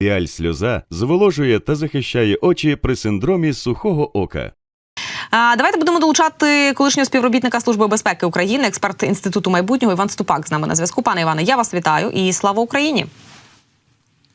Піаль сльоза зволожує та захищає очі при синдромі сухого ока. А, давайте будемо долучати колишнього співробітника Служби безпеки України, експерт інституту майбутнього Іван Ступак з нами на зв'язку. Пане Іване, я вас вітаю і слава Україні.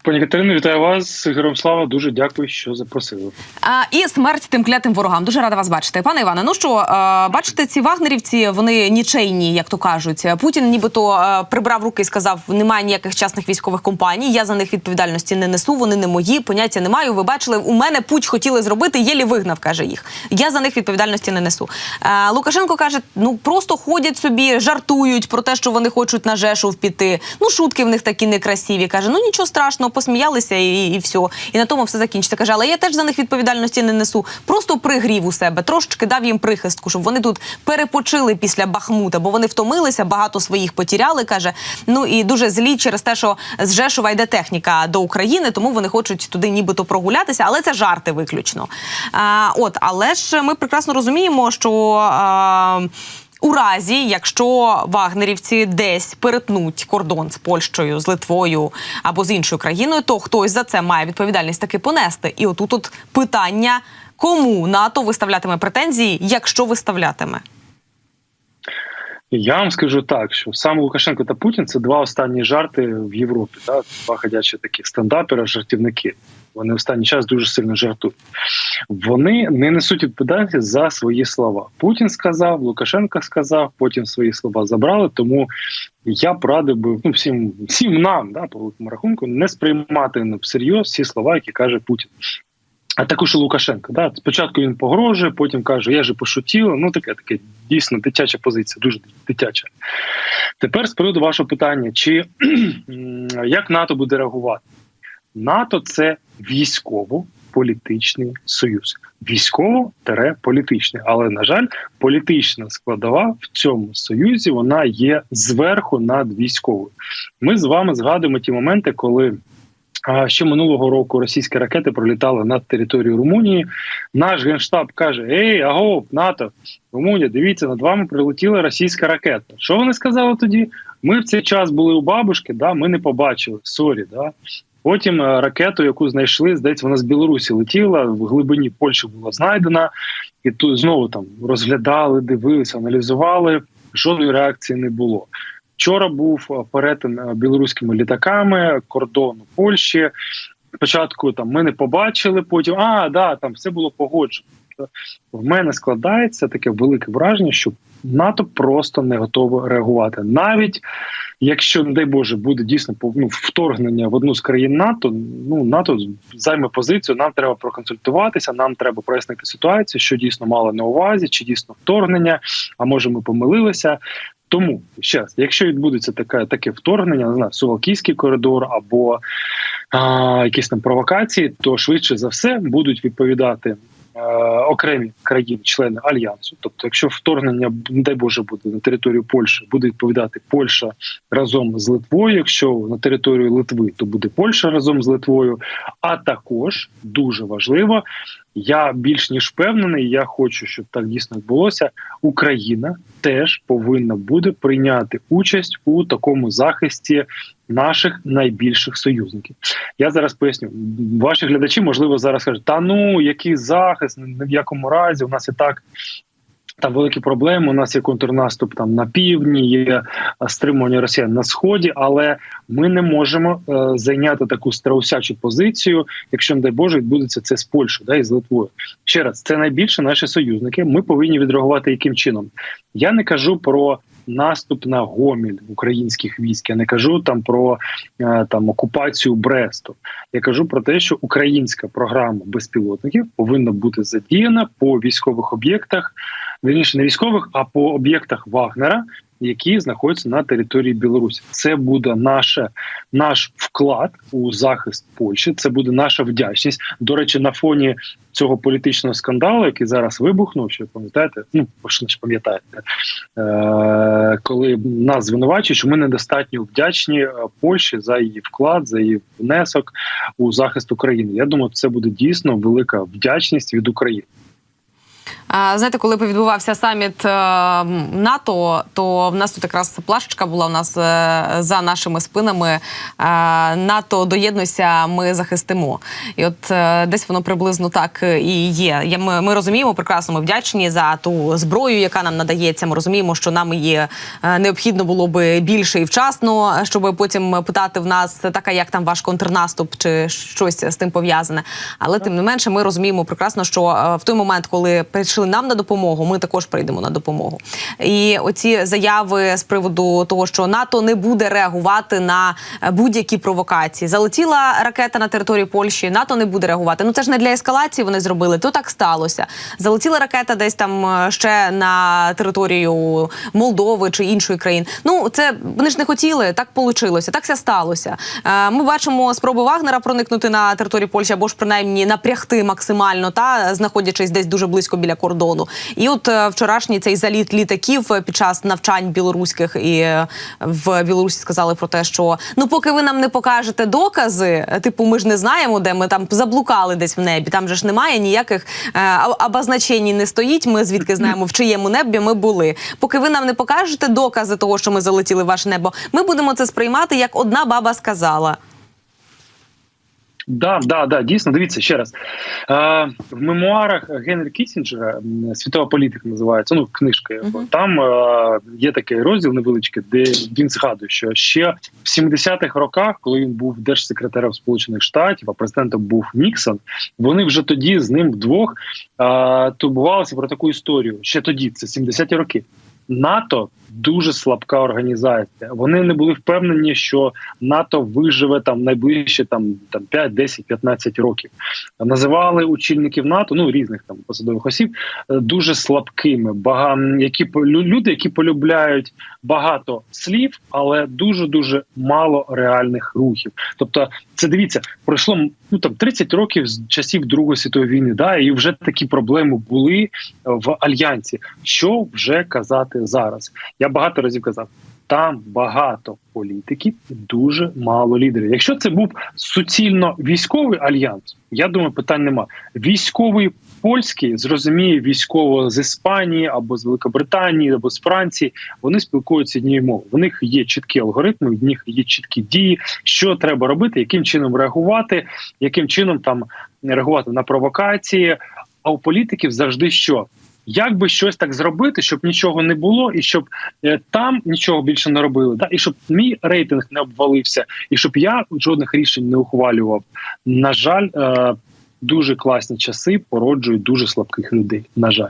Пані Катерино, вітаю вас. Слава. Дуже дякую, що запросили. А, і смерть тим клятим ворогам. Дуже рада вас бачити. Пане Іване, ну що, а, бачите, ці вагнерівці, вони нічейні, як то кажуть. Путін нібито а, прибрав руки і сказав: немає ніяких частних військових компаній. Я за них відповідальності не несу. Вони не мої, поняття не маю. Ви бачили, у мене путь хотіли зробити, єлі вигнав, каже їх. Я за них відповідальності не несу. А, Лукашенко каже: ну просто ходять собі, жартують про те, що вони хочуть на Жешув піти. Ну, шутки в них такі некрасиві. каже: ну нічого страшного, посміялися і, і все. І на тому все закінчиться. Каже, але я теж за них відповідальності не несу. Просто пригрів у себе, трошечки дав їм прихистку, щоб вони тут перепочили після Бахмута, бо вони втомилися, багато своїх потіряли. каже. Ну і дуже злі через те, що з Жешува йде техніка до України, тому вони хочуть туди нібито прогулятися, але це жарти виключно. А, от, але ж ми прекрасно розуміємо, що. А, у разі, якщо вагнерівці десь перетнуть кордон з Польщею, з Литвою або з іншою країною, то хтось за це має відповідальність таки понести. І отут от питання, кому НАТО виставлятиме претензії, якщо виставлятиме. Я вам скажу так, що сам Лукашенко та Путін це два останні жарти в Європі. Да? Два ходячі такі стендапера, жартівники. Вони останній час дуже сильно жартують. Вони не несуть відповідальності за свої слова. Путін сказав, Лукашенко сказав, потім свої слова забрали. Тому я б би ну, всім, всім нам, да, по великому рахунку, не сприймати на всерйоз всі слова, які каже Путін. А також і Лукашенко. Да? Спочатку він погрожує, потім каже, я же пошутів. Ну таке таке дійсно дитяча позиція, дуже дитяча. Тепер з приводу вашого питання: чи як НАТО буде реагувати? НАТО це військово-політичний союз, військово-політичний. Але на жаль, політична складова в цьому союзі вона є зверху над військовою. Ми з вами згадуємо ті моменти, коли. Ще минулого року російські ракети пролітали над територією Румунії. Наш генштаб каже: Ей, агов, НАТО, Румунія, дивіться, над вами прилетіла російська ракета. Що вони сказали тоді? Ми в цей час були у бабушки, да, ми не побачили. Сорі, да. Потім ракету, яку знайшли, здається, вона з Білорусі летіла в глибині Польщі була знайдена, і тут знову там розглядали, дивилися, аналізували. Жодної реакції не було. Вчора був перетин білоруськими літаками кордону Польщі. Спочатку там ми не побачили, потім а да, там все було погоджено. В мене складається таке велике враження, що НАТО просто не готове реагувати, навіть якщо, не дай Боже, буде дійсно ну, вторгнення в одну з країн НАТО. Ну НАТО займе позицію. Нам треба проконсультуватися. Нам треба прояснити ситуацію, що дійсно мало на увазі, чи дійсно вторгнення. А може, ми помилилися. Тому ще раз, якщо відбудеться таке таке вторгнення, не знаю, Сувалкійський коридор або а, якісь там провокації, то швидше за все будуть відповідати окремі країни-члени альянсу. Тобто, якщо вторгнення, дай Боже, буде на територію Польщі, буде відповідати Польща разом з Литвою. Якщо на територію Литви, то буде Польща разом з Литвою. А також дуже важливо, я більш ніж впевнений, я хочу, щоб так дійсно відбулося. Україна теж повинна буде прийняти участь у такому захисті наших найбільших союзників. Я зараз поясню. Ваші глядачі, можливо, зараз кажуть, та ну який захист, ні в якому разі у нас і так. Там великі проблеми. У нас є контрнаступ там на півдні, є стримування Росіян на сході, але ми не можемо е, зайняти таку страусячу позицію, якщо не дай Боже відбудеться це з Польщею, да і з Литвою. Ще раз це найбільше наші союзники. Ми повинні відреагувати яким чином. Я не кажу про наступ на гоміль українських військ. Я не кажу там про е, там окупацію Бресту. Я кажу про те, що українська програма безпілотників повинна бути задіяна по військових об'єктах, вірніше не військових, а по об'єктах Вагнера. Які знаходяться на території Білорусі, це буде наше наш вклад у захист Польщі. Це буде наша вдячність. До речі, на фоні цього політичного скандалу, який зараз вибухнув, що пам'ятаєте, ну ж пам'ятаєте, е- коли нас звинувачують, що ми недостатньо вдячні Польщі за її вклад, за її внесок у захист України. Я думаю, це буде дійсно велика вдячність від України. Знаєте, коли відбувався саміт е, НАТО, то в нас тут якраз плашечка була у нас е, за нашими спинами. Е, НАТО доєднуйся, ми захистимо. І от десь воно приблизно так і є. Ми, розуміємо прекрасно, ми вдячні за ту зброю, яка нам надається. Ми розуміємо, що нам її необхідно було би більше і вчасно, щоб потім питати в нас, так, а як там ваш контрнаступ чи щось з тим пов'язане. Але тим не менше, ми розуміємо прекрасно, що в той момент, коли прийшли нам на допомогу, ми також прийдемо на допомогу. І оці заяви з приводу того, що НАТО не буде реагувати на е, будь-які провокації. Залетіла ракета на територію Польщі, НАТО не буде реагувати. Ну це ж не для ескалації. Вони зробили. То так сталося. Залетіла ракета десь там е, ще на територію Молдови чи іншої країни. Ну це вони ж не хотіли, так получилося, так все сталося. Е, Ми бачимо спроби Вагнера проникнути на територію Польщі або ж принаймні напрягти максимально, та знаходячись десь дуже близько біля кордону. І от е, вчорашній цей заліт літаків е, під час навчань білоруських і е, в Білорусі сказали про те, що ну поки ви нам не покажете докази, типу, ми ж не знаємо, де ми там заблукали десь в небі. Там же ж немає ніяких обозначень не стоїть. Ми звідки знаємо, в чиєму небі ми були. Поки ви нам не покажете докази того, що ми залетіли в ваше небо, ми будемо це сприймати як одна баба сказала. Да, да, да, дійсно. Дивіться ще раз. Е, в мемуарах Генрі Кісінджера світова політика називається. Ну, книжка його. Мгм. Там е, є такий розділ невеличкий, де він згадує, що ще в 70-х роках, коли він був держсекретарем Сполучених Штатів, а президентом був Ніксон, вони вже тоді з ним вдвох е, турбувалися про таку історію. Ще тоді, це 70-ті роки. НАТО дуже слабка організація. Вони не були впевнені, що НАТО виживе там найближче там, там 5, 10, 15 років. Називали очільників НАТО, ну різних там посадових осіб, е, дуже слабкими. Бага, які люди, які полюбляють багато слів, але дуже дуже мало реальних рухів. Тобто, це дивіться, пройшло ну там 30 років з часів Другої світової війни. Да, і вже такі проблеми були е, в альянсі. Що вже казати зараз? Я багато разів казав. Там багато політиків і дуже мало лідерів. Якщо це був суцільно військовий альянс, я думаю, питань нема. Військовий польський зрозуміє військово з Іспанії або з Великобританії, або з Франції. Вони спілкуються однією мовою. В них є чіткі алгоритми, в них є чіткі дії, що треба робити, яким чином реагувати, яким чином там реагувати на провокації. А у політиків завжди що? Як би щось так зробити, щоб нічого не було, і щоб е, там нічого більше не робили, да? і щоб мій рейтинг не обвалився, і щоб я жодних рішень не ухвалював. На жаль, е, дуже класні часи породжують дуже слабких людей. На жаль.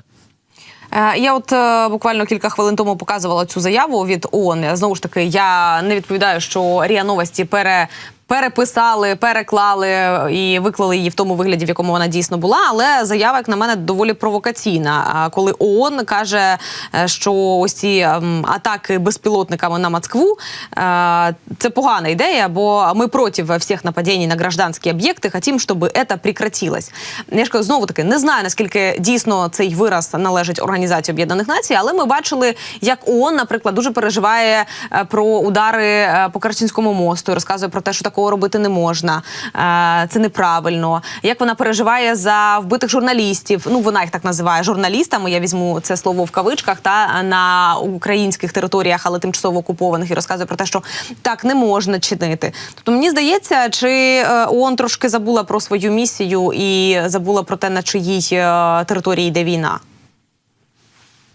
Е, Я от буквально кілька хвилин тому показувала цю заяву від ООН. Знову ж таки, я не відповідаю, що РІА Новості пере. Переписали, переклали і виклали її в тому вигляді, в якому вона дійсно була. Але заява, як на мене, доволі провокаційна. Коли ООН каже, е, що ось ці ем, атаки безпілотниками на Москву е, це погана ідея, бо ми проти всіх нападінь на гражданські об'єкти, хотім, щоб це прекратилось. Я ж кажу, знову таки не знаю наскільки дійсно цей вираз належить Організації Об'єднаних Націй, але ми бачили, як ООН, наприклад, дуже переживає е, про удари по Керченському мосту, і розказує про те, що такого робити не можна. Е, Це неправильно. Як вона переживає за вбитих журналістів? Ну вона їх так називає журналістами. Я візьму це слово в кавичках та на українських територіях, але тимчасово окупованих, і розказує про те, що так не можна чинити. Тобто мені здається, чи е, ООН трошки забула про свою місію і забула про те, на чиїй е, території йде війна.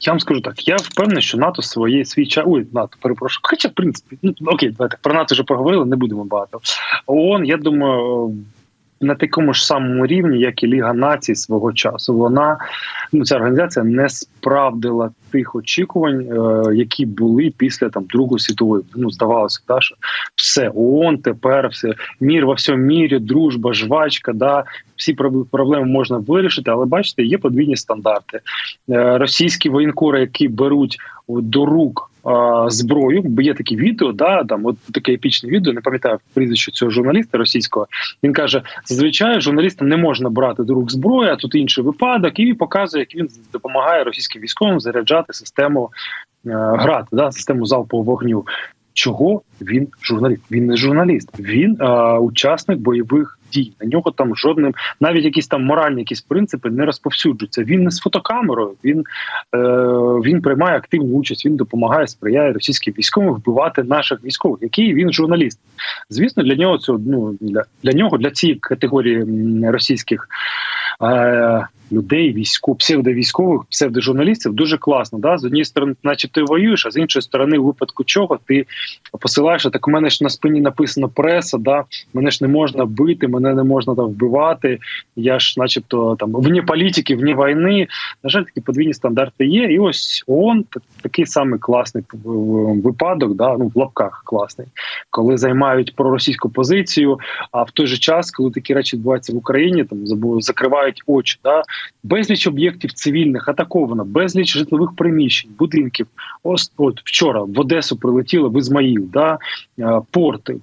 Я вам скажу так: я впевнений, що НАТО своє свій час. Ой, НАТО, перепрошую. Хоча, в принципі, ну окей, давайте про НАТО вже поговорили, не будемо багато. ООН, я думаю, на такому ж самому рівні, як і Ліга націй свого часу. Вона ну ця організація не справдила тих очікувань, е, які були після там Другої світової. Ну здавалося, да, що все ООН тепер все мір во всьому мірі, дружба, жвачка, да. Всі проб- проблеми можна вирішити, але бачите, є подвійні стандарти. Е, Російські воєнкори, які беруть до рук зброю, бо є такі відео, да, там от таке епічне відео, не пам'ятаю прізвище цього журналіста російського. Він каже: зазвичай журналістам не можна брати до рук зброю, а тут інший випадок, і показує, як він допомагає російським військовим заряджати систему грати град, да, систему залпового вогню. Чого він журналіст? Він не журналіст, він е, учасник бойових дій. На нього там жодним, навіть якісь там моральні якісь принципи не розповсюджуються. Він не з фотокамерою. Він е, він приймає активну участь. Він допомагає, сприяє російським військовим вбивати наших військових. Який він журналіст? Звісно, для нього це ну для, для нього, для цієї категорії російських. Е, Людей, військо, псевдовійськових, псевдожурналістів дуже класно. Да? З однієї сторони, наче ти воюєш, а з іншої сторони, у випадку чого ти посилаєш, так у мене ж на спині написано преса, да? мене ж не можна бити, мене не можна там вбивати. Я ж, начебто, там вні політики, вні війни. На жаль, такі подвійні стандарти є. І ось ООН такий самий класний випадок, да? ну в лапках класний, коли займають проросійську позицію. А в той же час, коли такі речі відбуваються в Україні, там закривають очі. Да? Безліч об'єктів цивільних атаковано, безліч житлових приміщень, будинків. Ось от вчора в Одесу прилетіло в Ізмаїл, да? е, порти,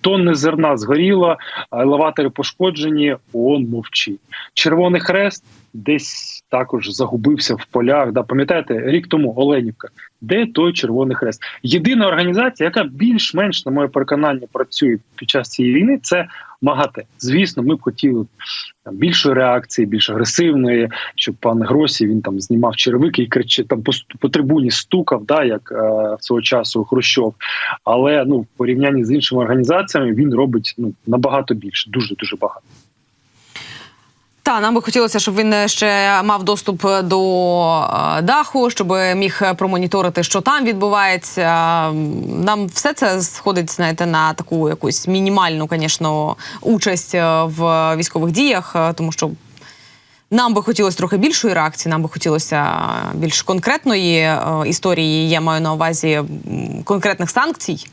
тонни зерна згоріло, елеватори пошкоджені. ООН мовчить. Червоний хрест десь також загубився в полях. Да? Пам'ятаєте, рік тому Оленівка. Де той Червоний Хрест? Єдина організація, яка більш-менш, на моє переконання, працює під час цієї війни, це МАГАТЕ. Звісно, ми б хотіли там, більшої реакції, більш агресивної, щоб пан Гросі він там знімав черевики і кричав там по, по трибуні стукав, да, як е, свого часу Хрущов. Але ну в порівнянні з іншими організаціями він робить ну набагато більше, дуже дуже багато. Та нам би хотілося, щоб він ще мав доступ до е, даху, щоб міг промоніторити, що там відбувається. Нам все це сходить, знаєте, на таку якусь мінімальну, звісно, участь е, в військових діях, е, тому що. Нам би хотілося трохи більшої реакції, нам би хотілося більш конкретної е, історії. Я маю на увазі конкретних санкцій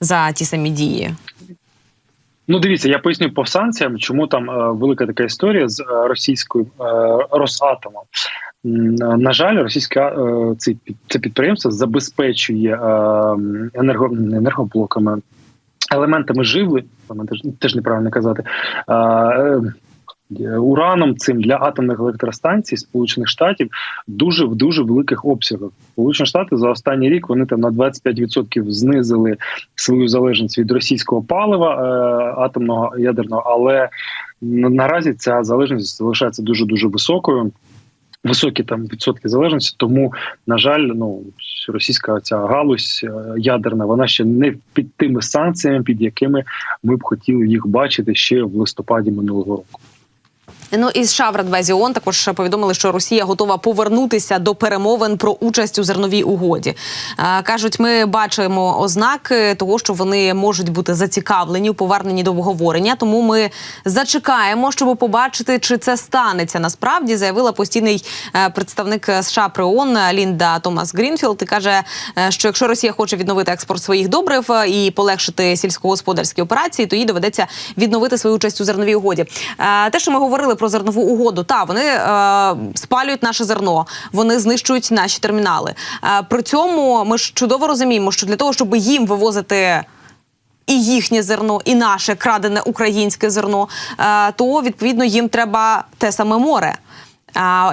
за ті самі дії. Ну, дивіться, я поясню по санкціям, чому там е, велика така історія з е, російською е, Росатомом. На жаль, російська це, підприємство забезпечує енерго, енергоблоками, елементами теж, теж неправильно казати. Е, Ураном цим для атомних електростанцій Сполучених Штатів дуже в дуже великих обсягах. Сполучені Штати за останній рік вони там на 25% знизили свою залежність від російського палива е, атомного ядерного, але наразі ця залежність залишається дуже дуже високою. Високі там відсотки залежності, тому на жаль, ну російська ця галузь е, ядерна, вона ще не під тими санкціями, під якими ми б хотіли їх бачити ще в листопаді минулого року. Ну і США в Радбезі також повідомили, що Росія готова повернутися до перемовин про участь у зерновій угоді. Е, кажуть, ми бачимо ознаки того, що вони можуть бути зацікавлені у поверненні до обговорення. Тому ми зачекаємо, щоб побачити, чи це станеться. Насправді заявила постійний е, представник США при ООН Лінда Томас Грінфілд. І каже, е, що якщо Росія хоче відновити експорт своїх добрив і полегшити сільськогосподарські операції, то їй доведеться відновити свою участь у зерновій угоді. Те, що ми говорили про зернову угоду, та вони е, спалюють наше зерно, вони знищують наші термінали. Е, при цьому ми ж чудово розуміємо, що для того, щоб їм вивозити. І їхнє зерно, і наше крадене українське зерно, е, то відповідно їм треба те саме море.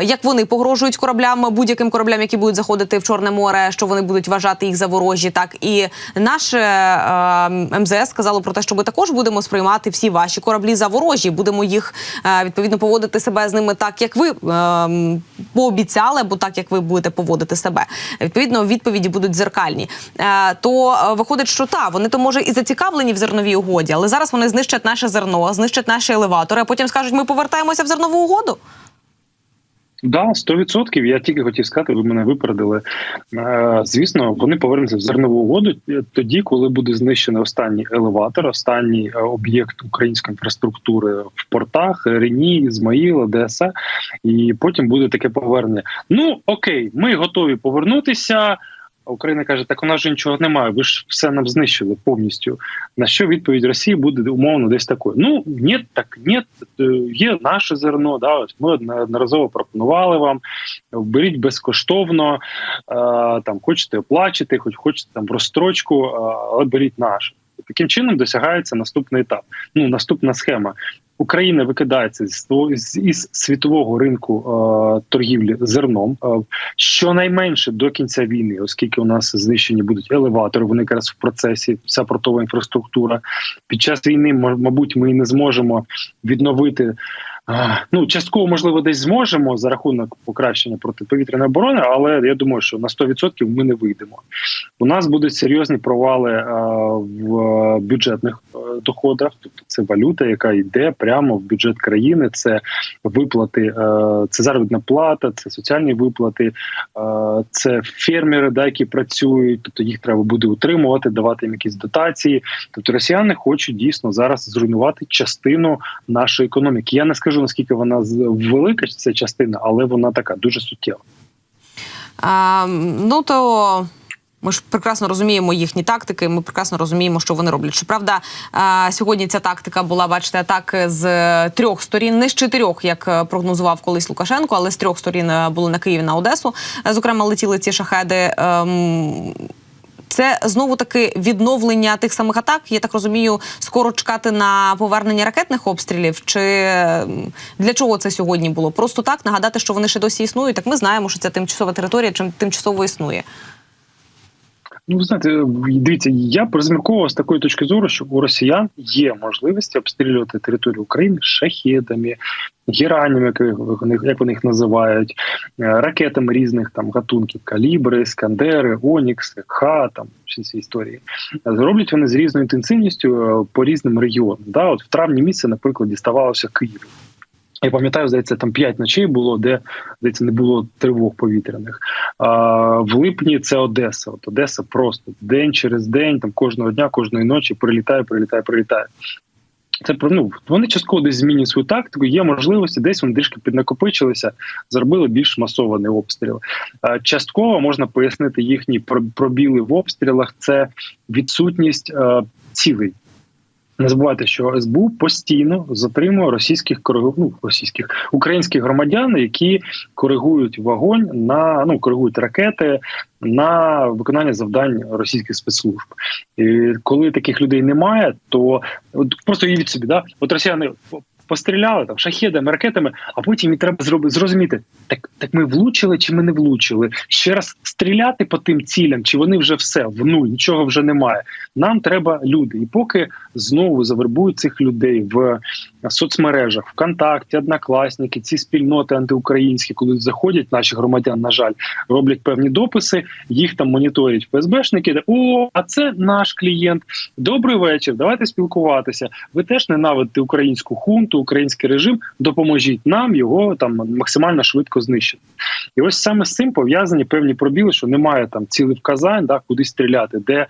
Як вони погрожують кораблям, будь-яким кораблям, які будуть заходити в Чорне море, що вони будуть вважати їх за ворожі, так і наше е, МЗС сказало про те, що ми також будемо сприймати всі ваші кораблі за ворожі. Будемо їх е, відповідно поводити себе з ними так, як ви е, пообіцяли, або так, як ви будете поводити себе. Відповідно, відповіді будуть дзеркальні. То виходить, що та вони то може і зацікавлені в зерновій угоді, але зараз вони знищать наше зерно, знищать наші елеватори, а потім скажуть, ми повертаємося в зернову угоду. Да, 100%. Я тільки хотів сказати, ви мене випередили. Е, Звісно, вони повернуться в зернову угоду тоді, коли буде знищений останній елеватор, останній е, об'єкт української інфраструктури в портах Рені, Ізмаїл, ДСА, і потім буде таке повернення. Ну окей, ми готові повернутися. А Україна каже, так у нас же нічого немає. Ви ж все нам знищили повністю. На що відповідь Росії буде умовно десь такою: ну ні, так ні, е, є наше зерно. Да, ми неодноразово пропонували вам. Беріть безкоштовно, е, там хочете оплачити, хоч хочете там розстрочку, але беріть наше. Таким чином досягається наступний етап. Ну наступна схема. Україна викидається з, із світового ринку е, торгівлі зерном е, щонайменше до кінця війни, оскільки у нас знищені будуть елеватори, вони якраз в процесі, вся портова інфраструктура. Під час війни, мабуть, ми не зможемо відновити. Ну, частково, можливо, десь зможемо за рахунок покращення протиповітряної оборони, але я думаю, що на 100% ми не вийдемо. У нас будуть серйозні провали е, в бюджетних е, доходах, тобто це валюта, яка йде прямо в бюджет країни. Це виплати, е, це заробітна плата, це соціальні виплати, е, це фермери, да, які працюють, тобто їх треба буде утримувати, давати їм якісь дотації. Тобто росіяни хочуть дійсно зараз зруйнувати частину нашої економіки. Я не скажу наскільки вона велика ця частина, але вона така дуже суттєва. А, ну то. Ми ж прекрасно розуміємо їхні тактики. Ми прекрасно розуміємо, що вони роблять. Щоправда, а, сьогодні ця тактика була, бачите, атаки з е, трьох сторін, не з чотирьох, як е, прогнозував колись Лукашенко, але з трьох сторін е, були на Київ на Одесу. Зокрема, летіли ці шахеди. Ем, Це знову таки відновлення тих самих атак. Я так розумію, скоро чекати на повернення ракетних обстрілів. Чи ем, для чого це сьогодні було? Просто так нагадати, що вони ще досі існують. Так ми знаємо, що це тимчасова територія, чим тимчасово існує. Ну, ви знаєте, дивіться, я розмірковував з такої точки зору, що у росіян є можливість обстрілювати територію України шахедами, геранями, як вони, як вони їх називають, е, ракетами різних там гатунків, калібри, скандери, онікси, ха там всі ці історії. Зроблять вони з різною інтенсивністю е, по різним регіонам. Да, от в травні місяці, наприклад, діставалося Києву. Я пам'ятаю, здається, там п'ять ночей було, де здається, не було тривог повітряних. А, в липні це Одеса. От Одеса просто день через день, там кожного дня, кожної ночі прилітає, прилітає, прилітає. Це ну вони частково десь змінюють свою тактику. Є можливості, десь вони трішки піднакопичилися, зробили більш масований обстріл. Частково можна пояснити їхні про- пробіли в обстрілах. Це відсутність цілей. Не забувайте, що СБУ постійно затримує російських ну, російських українських громадян, які коригують вогонь на ну коригують ракети на виконання завдань російських спецслужб. І коли таких людей немає, то от просто уявіть собі, да, от росіяни постріляли там шахедами, ракетами, а потім і треба зробити зрозуміти, так так ми влучили чи ми не влучили. Ще раз стріляти по тим цілям, чи вони вже все в нуль, нічого вже немає. Нам треба люди, і поки знову завербують цих людей в соцмережах, ВКонтакті, однокласники, ці спільноти антиукраїнські, коли заходять наші громадян, на жаль, роблять певні дописи, їх там моніторять ФСБшники. де, О, а це наш клієнт. Добрий вечір. Давайте спілкуватися. Ви теж ненавидите українську хунту, український режим. Допоможіть нам його там максимально швидко знищити. І ось саме з цим пов'язані певні пробіли, що немає там цілих вказань, да, куди стріляти, де е,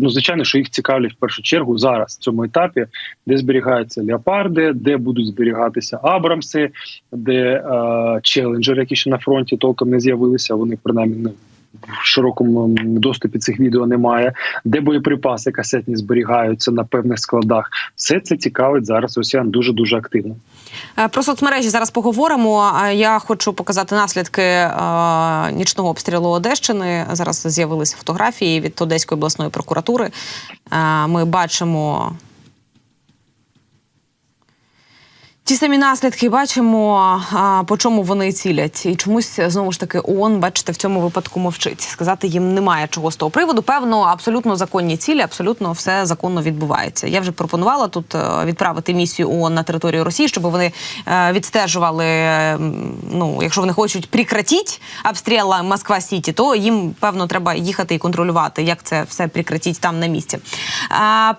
ну звичайно, що їх цікавлять в першу чергу зараз в цьому етапі, де зберігаються леопарди, де будуть зберігатися Абрамси, де е, челенджери, які ще на фронті толком не з'явилися. Вони принаймні ну, в широкому доступі цих відео немає, де боєприпаси касетні зберігаються на певних складах. Все це цікавить зараз росіян дуже дуже активно. Е, Про соцмережі зараз поговоримо. Я хочу показати наслідки е, нічного обстрілу Одещини. Зараз з'явилися фотографії від Одеської обласної прокуратури. Е, Ми бачимо. Ті самі наслідки бачимо, по чому вони цілять, і чомусь знову ж таки ООН, бачите, в цьому випадку мовчить. Сказати їм немає чого з того приводу. Певно, абсолютно законні цілі, абсолютно все законно відбувається. Я вже пропонувала тут е, відправити місію ООН на територію Росії, щоб вони е, відстежували. е, Ну, якщо вони хочуть прекратити обстріл Москва Сіті, то їм певно треба їхати і контролювати, як це все прекратить там на місці.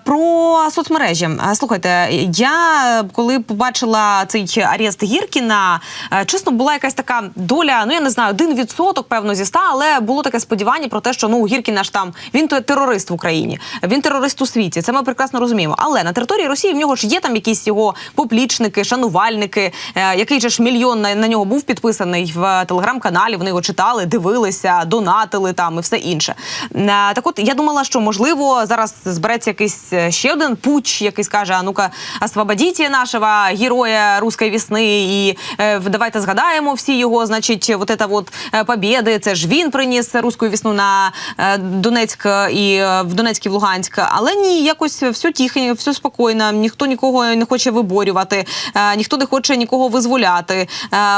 Про соцмережі. Слухайте, я коли побачила цей арест Гіркіна, е, чесно, була якась така доля, ну я не знаю, один відсоток, певно, зі ста, але було таке сподівання про те, що ну Гіркіна ж там він терорист в Україні, він терорист у світі. Це ми прекрасно розуміємо. Але на території Росії в нього ж є там якісь його поплічники, шанувальники, е, який же ж мільйон на, на нього був підписаний в телеграм-каналі. Вони його читали, дивилися, донатили там і все інше. Е, Так, от я думала, що можливо зараз збереться якийсь ще один пуч, який скаже: а ну-ка, освободіть нашого героя героя руської вісни. І е, давайте згадаємо всі його, значить, вот это вот е, побєди. Це ж він приніс руську вісну на е, Донецьк і е, в Донецьк і в Луганськ. Але ні, якось все тихо, все спокійно. Ніхто нікого не хоче виборювати, е, ніхто не хоче нікого визволяти. Е,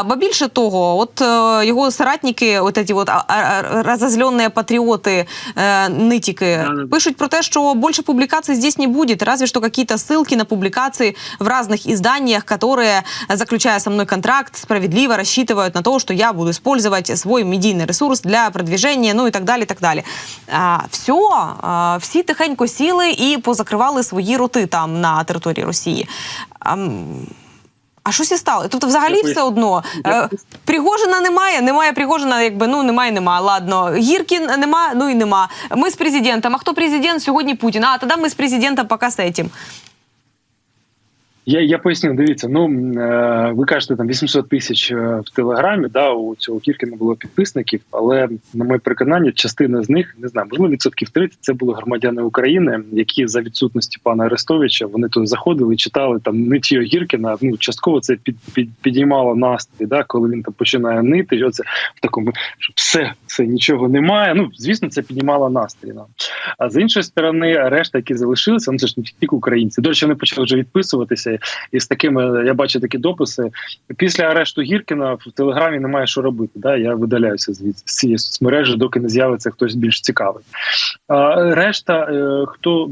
Ба більше того, от е, його соратники, от ці от а- а- розозлені патріоти, е, нитики, Да-да-да. пишуть про те, що більше публікацій здесь не будет, разве что какие-то ссылки на публикации в разных изданиях, которые, заключая со мной контракт, справедливо рассчитывают на то, что я буду использовать свой медийный ресурс для продвижения, ну і так далі. Так далі. А, все, а, всі тихенько сіли і позакривали свої роти там на території Росії. А, м, а щось і стало. Тобто, взагалі, Я все одно Я е, Пригожина немає, немає Пригожина, якби ну немає, нема. Ладно, Гіркін нема, ну і нема. Ми з президентом. А хто президент? Сьогодні Путін. А тоді ми з президентом поки з этим. Я, я поясню, дивіться. Ну е, ви кажете, там 800 тисяч е, в телеграмі. Да, у цього Кіркіна було підписників, але на моє переконання, частина з них не знаю, можливо, відсотків 30 це були громадяни України, які за відсутності пана Арестовича вони туди заходили, читали там нитію Гіркіна. Ну частково це під, під підіймало настрій. Да, коли він там починає нити, це в такому, що все, все нічого немає. Ну звісно, це піднімало настрій. Нам. А з іншої сторони, решта, які залишилися, ну це ж не тільки українці. До речі, вони почали вже відписуватися. І з такими я бачу такі дописи. Після арешту Гіркіна в телеграмі немає що робити. Да? Я видаляюся звідси з цієї соцмережі, доки не з'явиться хтось більш цікавий. А решта, е, хто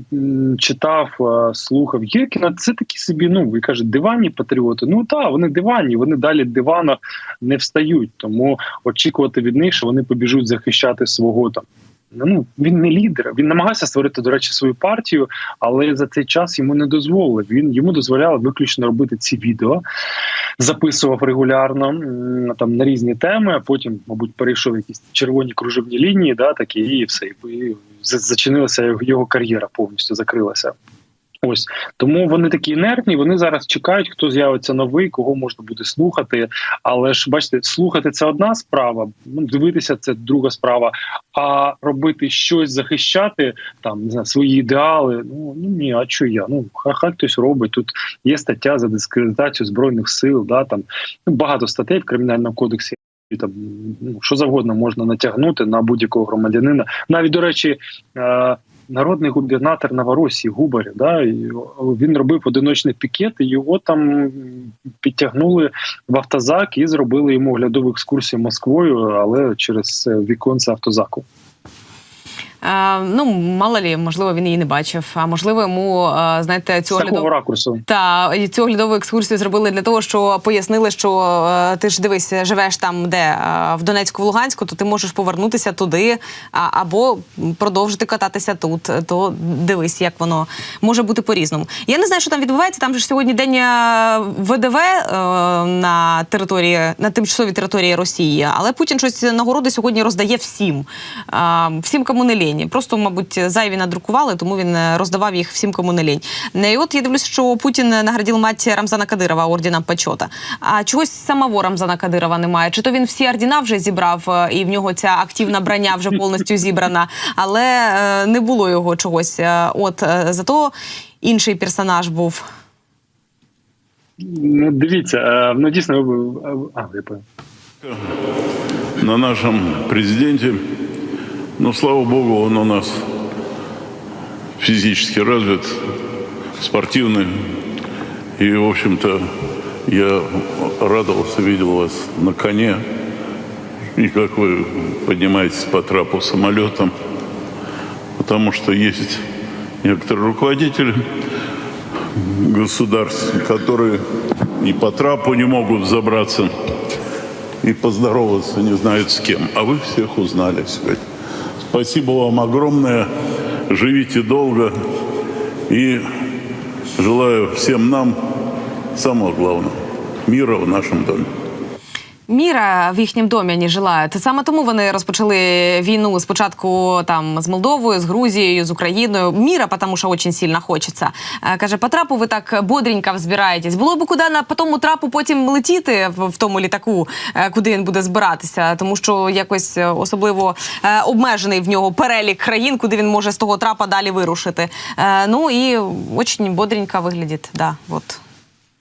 читав, слухав Гіркіна, це такі собі, ну ви кажете, диванні патріоти. Ну так, вони диванні, вони далі дивана не встають. Тому очікувати від них, що вони побіжуть захищати свого там. Ну він не лідер. Він намагався створити, до речі, свою партію, але за цей час йому не дозволили. Він йому дозволяли виключно робити ці відео, записував регулярно там на різні теми. а Потім, мабуть, перейшов якісь червоні кружевні лінії, да такі, і все і зачинилася його, кар'єра, повністю закрилася. Ось тому вони такі інертні. Вони зараз чекають, хто з'явиться новий, кого можна буде слухати. Але ж бачите, слухати це одна справа. Ну дивитися це друга справа. А робити щось захищати там не знаю, свої ідеали. Ну ну ні, а що я? Ну хай хтось робить. Тут є стаття за дискредитацію збройних сил. Да там ну, багато статей в кримінальному кодексі. І Там ну що завгодно можна натягнути на будь-якого громадянина. Навіть до речі, е, народний губернатор Новоросії Губарь, да, він робив одиночний пікет, і його там підтягнули в автозак і зробили йому оглядову екскурсію Москвою, але через віконце автозаку. Е, ну, мало лі, можливо, він її не бачив. А можливо, йому е, знаєте, цю оглядову ракурсу. Та цю оглядову екскурсію зробили для того, що пояснили, що е, ти ж дивись, живеш там, де в Донецьку, в Луганську, то ти можеш повернутися туди, а, або продовжити кататися тут. То дивись, як воно може бути по-різному. Я не знаю, що там відбувається. Там же ж сьогодні день ВДВ на території на тимчасовій території Росії, але Путін щось нагороди сьогодні роздає всім, всім кому не лінь. Просто, мабуть, зайві надрукували, тому він е, роздавав їх всім, кому не лінь. І от я дивлюся, що Путін наградив мать Рамзана Кадирова орденом почота. А чогось самого Рамзана Кадирова немає. Чи то він всі ордена вже зібрав, е, і в нього ця активна броня вже повністю зібрана, але е, не було його чогось. Е, От е, зато інший персонаж був. Ну дивіться, е, ну дійсно а, я на нашем президенте. Но, слава богу, он у нас физически развит, спортивный. И, в общем-то, я радовался, видел вас на коне. И как вы поднимаетесь по трапу самолетом. Потому что есть некоторые руководители государств, которые и по трапу не могут забраться и поздороваться не знают с кем. А вы всех узнали сегодня. Спасибо вам огромное. Живите долго. И желаю всем нам самого главного – мира в нашем доме. Міра в їхнім домі не желають. Саме тому вони розпочали війну спочатку там з Молдовою, з Грузією, з Україною. Міра, тому що дуже сильно хочеться. Е, Каже, по трапу ви так бодренько взбираєтесь. Було б куди на по тому трапу потім летіти в, тому літаку, е, куди він буде збиратися, тому що якось е, особливо обмежений в нього перелік країн, куди він може з того трапа далі вирушити. Ну і дуже бодренько виглядить. Да, от.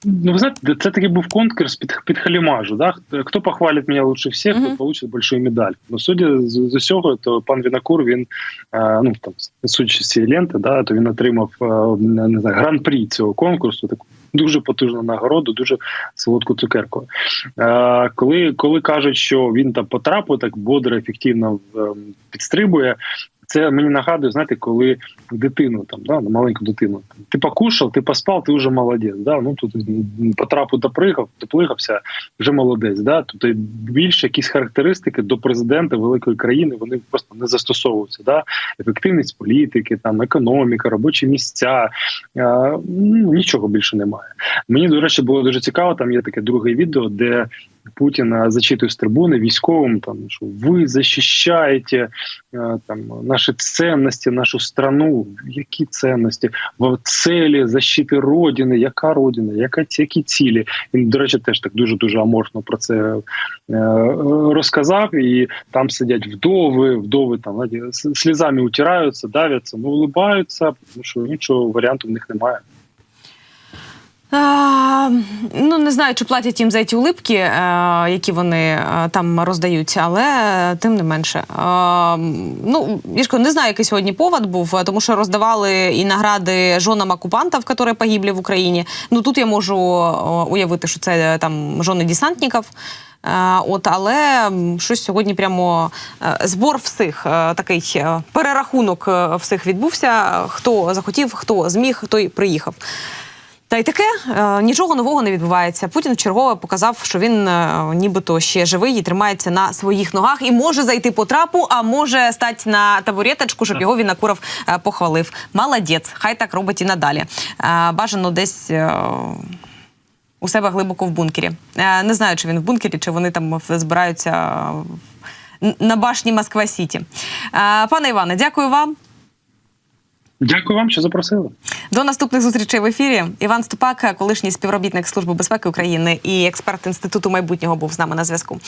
Ну, ви знаєте, це такий був конкурс під, під халімажу. Да? Хто- Хто похвалить мене лучше всіх, Мгм. той получить большую медаль. Ну, судя з, з усього, то пан Вінокур, він, е, ну, там, судячи з цієї ленти, да, то він отримав е, не знаю, гран-прі цього конкурсу, таку дуже потужну нагороду, дуже солодку цукерку. Е, коли, коли кажуть, що він там потрапив так бодро, ефективно ем, підстрибує, це мені нагадує, знаєте, коли дитину там, да, маленьку дитину. Ти покушав, ти поспав, ти вже молодець. Да? Ну тут м, потрапив, допригав, доплигався, вже молодець. Да? Тут більше якісь характеристики до президента великої країни вони просто не застосовуються. Да? Ефективність політики, там економіка, робочі місця. Ну, нічого більше немає. Мені, до речі, було дуже цікаво. Там є таке друге відео, де Путін е, зачитує з трибуни військовим, там що ви захищаєте е, там наші цінності, нашу страну. Які цінності в целі защити родини? Яка родина? Яка які цілі? Він, до речі, теж так дуже дуже аморфно про це е, розказав. І там сидять вдови, вдови там слізами утираються, давляться, ну улибаються, тому що іншого варіанту в них немає. А, ну не знаю, чи платять їм за ці улипки, е, які вони е, там роздають, але тим не менше. Е, ну я не знаю, який сьогодні повод був, тому що роздавали і награди жонам окупантів, які погибли в Україні. Ну тут я можу уявити, що це там жони десантників. От, але щось сьогодні прямо збор всіх, такий перерахунок всіх відбувся. Хто захотів, хто зміг, той приїхав. Та й таке е, нічого нового не відбувається. Путін вчергове показав, що він е, нібито ще живий і тримається на своїх ногах і може зайти по трапу, а може стати на табуреточку, щоб його Вінокуров е, похвалив. Молодець, хай так робить і надалі. Бажано десь. у себе глибоко в бункері. Не знаю, чи він в бункері, чи вони там збираються на башні Москва Сіті. Пане Іване, дякую вам. Дякую вам, що запросили. До наступних зустрічей в ефірі. Іван Ступак, колишній співробітник Служби безпеки України і експерт інституту майбутнього, був з нами на зв'язку.